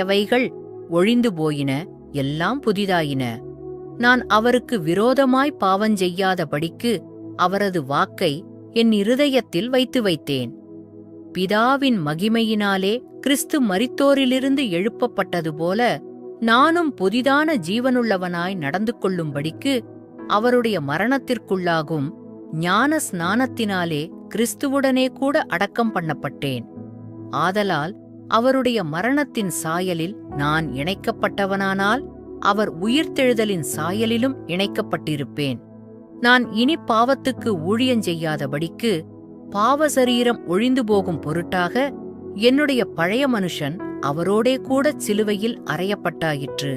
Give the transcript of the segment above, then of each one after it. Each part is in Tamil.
அவைகள் ஒழிந்து போயின எல்லாம் புதிதாயின. நான் அவருக்கு விரோதமாய் பாவஞ்செய்யாதபடிக்கு அவரது வாக்கை என் இருதயத்தில் வைத்து வைத்தேன். பிதாவின் மகிமையினாலே கிறிஸ்து மரித்தோரிலிருந்து எழுப்பப்பட்டது போல நானும் புதிதான ஜீவனுள்ளவனாய் நடந்து கொள்ளும்படிக்கு அவருடைய மரணத்திற்குள்ளாகும் ஞான ஸ்நானத்தினாலே கிறிஸ்துவுடனே கூட அடக்கம் பண்ணப்பட்டேன். ஆதலால் அவருடைய மரணத்தின் சாயலில் நான் இணைக்கப்பட்டவனானால் அவர் உயிர்த்தெழுதலின் சாயலிலும் இணைக்கப்பட்டிருப்பேன். நான் இனி பாவத்துக்கு ஊழியஞ்செய்யாதபடிக்கு பாவ சரீரம் ஒழிந்து போகும் பொருட்டாக என்னுடைய பழைய மனுஷன் அவரோடே கூடச் சிலுவையில் அறையப்பட்டாயிற்று.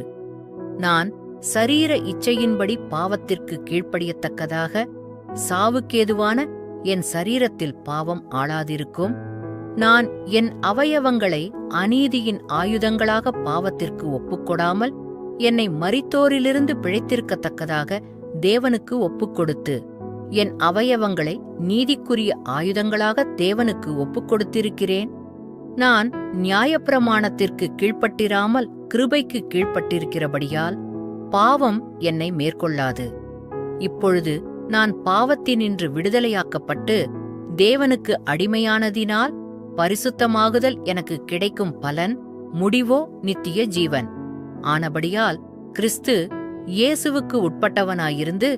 நான் சரீர இச்சையின்படி பாவத்திற்கு கீழ்ப்படியத்தக்கதாக சாவுக்கேதுவான என் சரீரத்தில் பாவம் ஆளாதிருக்கும். நான் என் அவயவங்களை அநீதியின் ஆயுதங்களாக பாவத்திற்கு ஒப்புக்கொடாமல் என்னை மரித்தோரிலிருந்து பிழைத்திருக்கத்தக்கதாக தேவனுக்கு ஒப்புக்கொடுத்து என் அவயவங்களை நீதிக்குரிய ஆயுதங்களாக தேவனுக்கு ஒப்புக்கொடுத்திருக்கிறேன். நான் நியாயப்பிரமாணத்திற்கு கீழ்ப்பட்டிராமல் கிருபைக்கு கீழ்ப்பட்டிருக்கிறபடியால் பாவம் என்னை மேற்கொள்ளாது. இப்பொழுது நான் பாவத்தினின்று விடுதலையாக்கப்பட்டு தேவனுக்கு அடிமையானதினால் பரிசுத்தமாகுதல் எனக்கு கிடைக்கும் பலன் முடிவோ நித்திய ஜீவன். ஆனபடியால் கிறிஸ்து இயேசுவுக்கு உட்பட்டவனாயிருந்து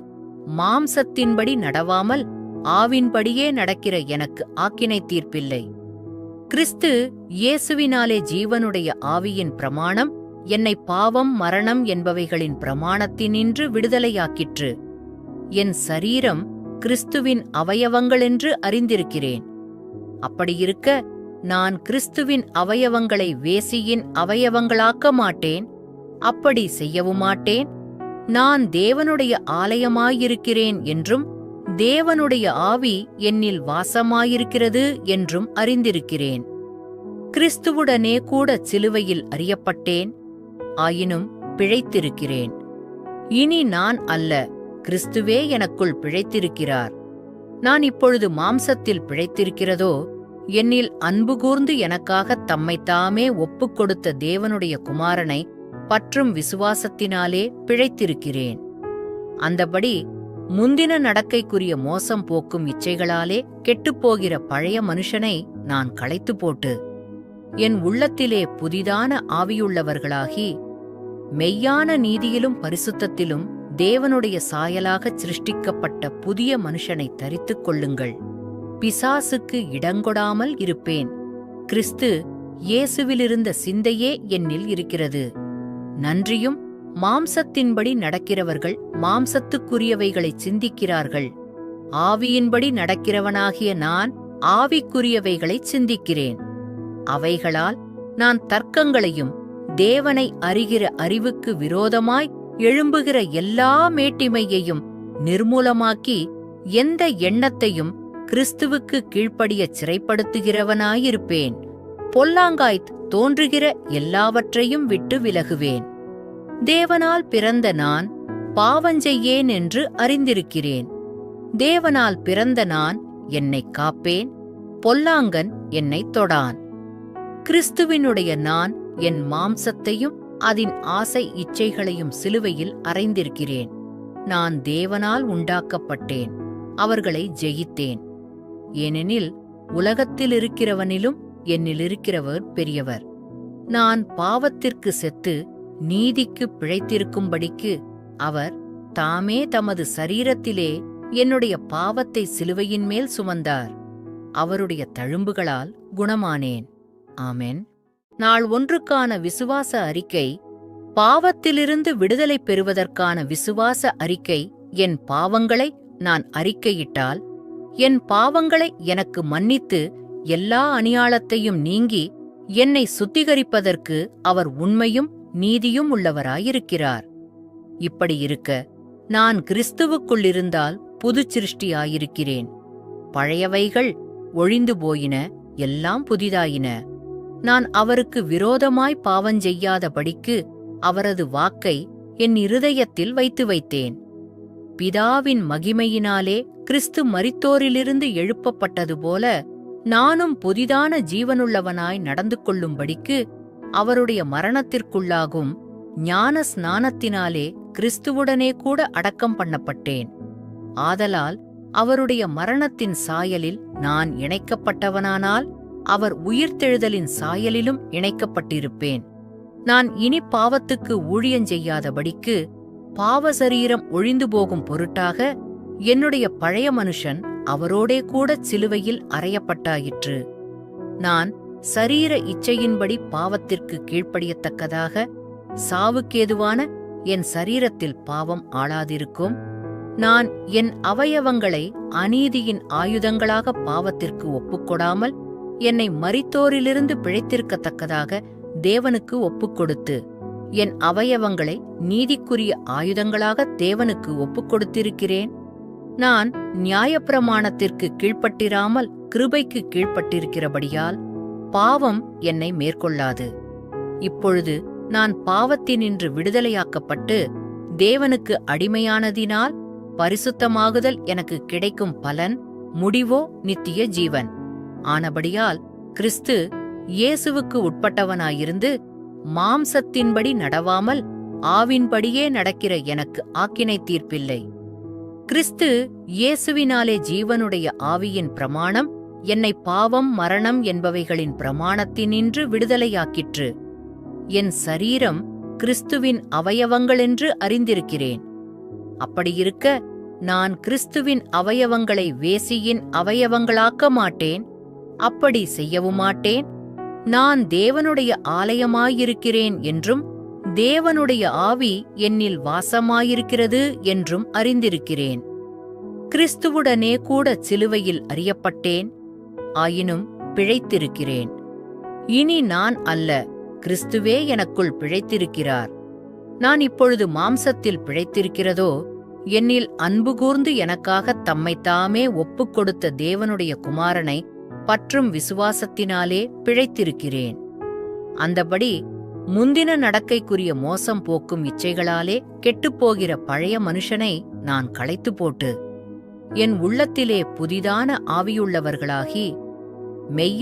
மாம்சத்தின்படி நடவாமல் ஆவின்படியே நடக்கிற எனக்கு ஆக்கினை தீர்ப்பில்லை. கிறிஸ்து இயேசுவினாலே ஜீவனுடைய ஆவியின் பிரமாணம் என்னை பாவம் மரணம் என்பவைகளின் பிரமாணத்தினின்று விடுதலையாக்கிற்று. என் சரீரம் கிறிஸ்துவின் அவயவங்களென்று அறிந்திருக்கிறேன். அப்படியிருக்க நான் கிறிஸ்துவின் அவயவங்களை வேசியின் அவயவங்களாக்க மாட்டேன். அப்படி செய்யவும் மாட்டேன். நான் தேவனுடைய ஆலயமாயிருக்கிறேன் என்றும் தேவனுடைய ஆவி என்னில் வாசமாயிருக்கிறது என்றும் அறிந்திருக்கிறேன். கிறிஸ்துவுடனே கூட சிலுவையில் அறியப்பட்டேன். ஆயினும் பிழைத்திருக்கிறேன். இனி நான் அல்ல கிறிஸ்துவே எனக்குள் பிழைத்திருக்கிறார். நான் இப்பொழுது மாம்சத்தில் பிழைத்திருக்கிறதோ என்னில் அன்பு கூர்ந்து எனக்காக தம்மைத்தாமே ஒப்புக் கொடுத்த தேவனுடைய குமாரனை பற்றும் விசுவாசத்தினாலே பிழைத்திருக்கிறேன். அந்தபடி முந்தின நடக்கைக்குரிய மோசம் போக்கும் இச்சைகளாலே கெட்டுப்போகிற பழைய மனுஷனை நான் களைத்து போட்டு என் உள்ளத்திலே புதிதான ஆவியுள்ளவர்களாகி மெய்யான நீதியிலும் பரிசுத்தத்திலும் தேவனுடைய சாயலாகச் சிருஷ்டிக்கப்பட்ட புதிய மனுஷனை தரித்துக் கொள்ளுங்கள். பிசாசுக்கு இடங்கொடாமல் இருப்பேன். கிறிஸ்து இயேசுவிலிருந்த சிந்தையே என்னில் இருக்கிறது. நன்றியும் மாம்சத்தின்படி நடக்கிறவர்கள் மாம்சத்துக்குரியவைகளை சிந்திக்கிறார்கள். ஆவியின்படி நடக்கிறவனாகிய நான் ஆவிக்குரியவைகளை சிந்திக்கிறேன். அவைகளால் நான் தர்க்கங்களையும் தேவனை அறிகிற அறிவுக்கு விரோதமாய் எழும்புகிற எல்லா மேட்டிமையையும் நிர்மூலமாக்கி எந்த எண்ணத்தையும் கிறிஸ்துவுக்கு கீழ்ப்படியச் சிறைப்படுத்துகிறவனாயிருப்பேன். பொல்லாங்காய்த் தோன்றுகிற எல்லாவற்றையும் விட்டு விலகுவேன். தேவனால் பிறந்த நான் பாவஞ்செய்யேன் என்று அறிந்திருக்கிறேன். தேவனால் பிறந்த நான் என்னைக் காப்பேன் பொல்லாங்கன் என்னைத் தொடான். கிறிஸ்துவினுடைய நான் என் மாம்சத்தையும் அதன் ஆசை இச்சைகளையும் சிலுவையில் அறைந்திருக்கிறேன். நான் தேவனால் உண்டாக்கப்பட்டேன். அவர்களை ஜெயித்தேன். ஏனெனில் உலகத்திலிருக்கிறவனிலும் என்னிலிருக்கிறவர் பெரியவர். நான் பாவத்திற்கு செத்து நீதிக்கு பிழைத்திருக்கும்படிக்கு அவர் தாமே தமது சரீரத்திலே என்னுடைய பாவத்தை சிலுவையின் மேல் சுமந்தார். அவருடைய தழும்புகளால் குணமானேன். ஆமென். நாள் ஒன்றுக்கான விசுவாச அறிக்கை பாவத்திலிருந்து விடுதலை பெறுவதற்கான விசுவாச அறிக்கை என் பாவங்களை நான் அறிக்கையிட்டால் என் பாவங்களை எனக்கு மன்னித்து எல்லா அணியாளத்தையும் நீங்கி என்னை சுத்திகரிப்பதற்கு அவர் உண்மையும் நீதியும் உள்ளவராயிருக்கிறார். இப்படி இருக்க நான் கிறிஸ்துவுக்குள்ளிருந்தால் புது சிருஷ்டியாயிருக்கிறேன். பழையவைகள் ஒழிந்து போயின எல்லாம் புதிதாயின. நான் அவருக்கு விரோதமாய் பாவஞ்செய்யாதபடிக்கு அவரது வாக்கை என் இருதயத்தில் வைத்து வைத்தேன். பிதாவின் மகிமையினாலே கிறிஸ்து மரித்தோரிலிருந்து எழுப்பப்பட்டது போல நானும் புதிதான ஜீவனுள்ளவனாய் நடந்து கொள்ளும்படிக்கு அவருடைய மரணத்திற்குள்ளாகும் ஞான ஸ்நானத்தினாலே கிறிஸ்துவுடனே கூட அடக்கம் பண்ணப்பட்டேன். ஆதலால் அவருடைய மரணத்தின் சாயலில் நான் இணைக்கப்பட்டவனானால் அவர் உயிர்த்தெழுதலின் சாயலிலும் இணைக்கப்பட்டிருப்பேன். நான் இனி பாவத்துக்கு ஊழியஞ்செய்யாதபடிக்கு பாவ சரீரம் ஒழிந்து போகும் பொருட்டாக என்னுடைய பழைய மனுஷன் அவரோடே கூடச் சிலுவையில் அறையப்பட்டாயிற்று. நான் சரீர இச்சையின்படி பாவத்திற்கு கீழ்ப்படியத்தக்கதாக சாவுக்கேதுவான என் சரீரத்தில் பாவம் ஆளாதிருக்கும். நான் என் அவயவங்களை அநீதியின் ஆயுதங்களாக பாவத்திற்கு ஒப்புக்கொடாமல் என்னை மரித்தோரிலிருந்து பிழைத்திருக்கத்தக்கதாக தேவனுக்கு ஒப்புக்கொடுத்து என் அவயவங்களை நீதிக்குரிய ஆயுதங்களாக தேவனுக்கு ஒப்புக்கொடுத்திருக்கிறேன். நான் நியாயப்பிரமாணத்திற்கு கீழ்ப்பட்டிராமல் கிருபைக்கு கீழ்ப்பட்டிருக்கிறபடியால் பாவம் என்னை மேற்கொள்ளாது. இப்பொழுது நான் பாவத்தினின்று விடுதலையாக்கப்பட்டு தேவனுக்கு அடிமையானதினால் பரிசுத்தமாகுதல் எனக்கு கிடைக்கும் பலன் முடிவோ நித்திய ஜீவன். ஆனபடியால் கிறிஸ்து இயேசுவுக்கு உட்பட்டவனாயிருந்து மாம்சத்தின்படி நடவாமல் ஆவின்படியே நடக்கிற எனக்கு ஆக்கினை தீர்ப்பில்லை. கிறிஸ்து இயேசுவினாலே ஜீவனுடைய ஆவியின் பிரமாணம் என்னை பாவம் மரணம் என்பவைகளின் பிரமாணத்தினின்று விடுதலையாக்கிற்று. என் சரீரம் கிறிஸ்துவின் அவயவங்களென்று அறிந்திருக்கிறேன். அப்படியிருக்க நான் கிறிஸ்துவின் அவயவங்களை வேசியின் அவயவங்களாக்க மாட்டேன். அப்படி செய்யவும் மாட்டேன் நான் தேவனுடைய ஆலயமாயிருக்கிறேன் என்றும் தேவனுடைய ஆவி என்னில் வாசமாயிருக்கிறது என்றும் அறிந்திருக்கிறேன். கிறிஸ்துவுடனே கூட சிலுவையில் அறியப்பட்டேன் ஆயினும் பிழைத்திருக்கிறேன். இனி நான் அல்ல கிறிஸ்துவே எனக்குள் பிழைத்திருக்கிறார். நான் இப்பொழுது மாம்சத்தில் பிழைத்திருக்கிறதோ என்னில் அன்பு கூர்ந்து எனக்காக தம்மைத்தாமே ஒப்புக் கொடுத்த தேவனுடைய குமாரனை பற்றும் விசுவாசத்தினாலே பிழைத்திருக்கிறேன். அந்தபடி முந்தின நடக்கைக்குரிய மோசம் போக்கும் இச்சைகளாலே கெட்டுப்போகிற பழைய மனுஷனை நான் களைத்து போட்டு என் உள்ளத்திலே புதிதான ஆவியுள்ளவர்களாகி மெய்ய